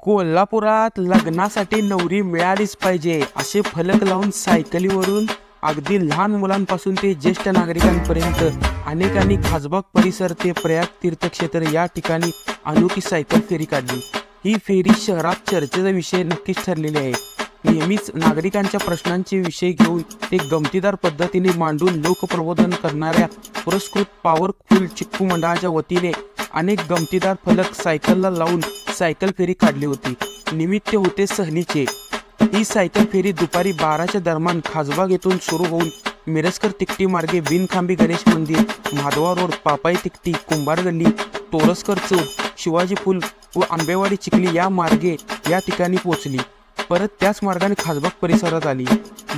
कोल्हापुरात लग्नासाठी नवरी मिळालीच पाहिजे असे फलक लावून सायकलीवरून अगदी लहान मुलांपासून ते ज्येष्ठ नागरिकांपर्यंत अनेकांनी खासबाग परिसर ते प्रयाग तीर्थक्षेत्र या ठिकाणी अनोखी सायकल फेरी काढली. ही फेरी शहरात चर्चेचा विषय नक्कीच ठरलेली आहे. नेहमीच नागरिकांच्या प्रश्नांचे विषय घेऊन ते गमतीदार पद्धतीने मांडून लोकप्रबोधन करणाऱ्या पुरस्कृत पॉवरफुल चिक्कू मंडळाच्या वतीने अनेक गमतीदार फलक सायकलला लावून सायकल फेरी काढली होती. निमित्त होते सहलीचे. ही सायकल फेरी दुपारी बाराच्या दरम्यान खासबाग येथून सुरू होऊन मिरजकर तिकटी मार्गे बिनखांबी गणेश मंदिर माधवा रोड पापाई तिकटी कुंभार गल्ली तोरसकर चौक शिवाजी पूल व आंबेवाडी चिखली या मार्गे या ठिकाणी पोहोचली. परत त्याच मार्गाने खासबाग परिसरात आली.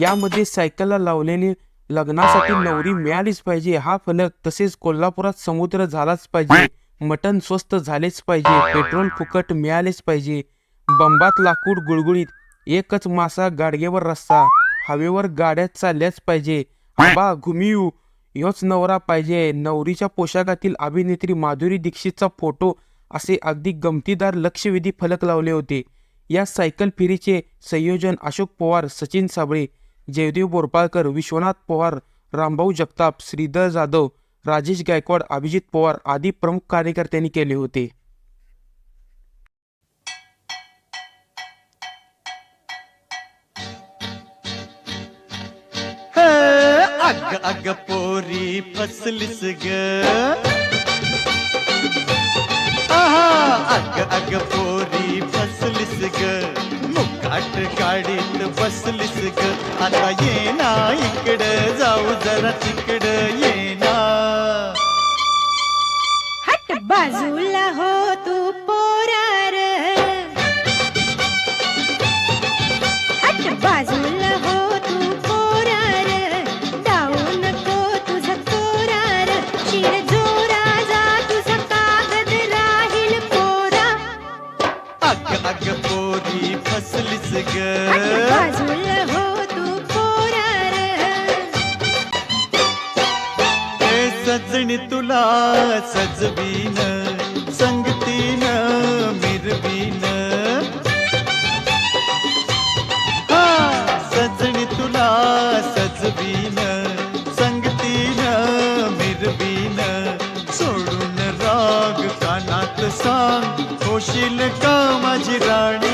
यामध्ये सायकलला लावलेले लग्नासाठी नवरी मिळालीच पाहिजे हा फलक तसेच कोल्हापुरात समुद्र झालाच पाहिजे. मटण स्वस्त झालेच पाहिजे पेट्रोल फुकट मिळालेच पाहिजे. बंबात लाकूड गुळगुळीत एकच मासा गाडगेवर रस्ता हवेवर गाड्या चालल्याच पाहिजे. आबा घुमियू ह्योच नवरा पाहिजे. नवरीच्या पोशाखातील अभिनेत्री माधुरी दीक्षितचा फोटो असे अगदी गमतीदार लक्षवेधी फलक लावले होते. या सायकल फेरीचे संयोजन अशोक पवार सचिन साबळे जयदेव बोरपाळकर विश्वनाथ पवार रामभाऊ जगताप श्रीधर जाधव राजेश गायकवाड अभिजित पवार आदी प्रमुख कार्यकर्त्यांनी केले होते. अग अग पोरी फसलीस ग. अग अग पोरी फसलीस ग. मुकाट गाडीत बसलीस ग. आता ये ना इकडं जाऊ जरा तिकडं. पोरी फसलीस हट ग सजणी तुला सजवीन संगतीन मिरवीन. हा सजणी तुला सजवीन संगतीन मिरवीन. सोडून राग कानात सांग होशील का? माझी राणी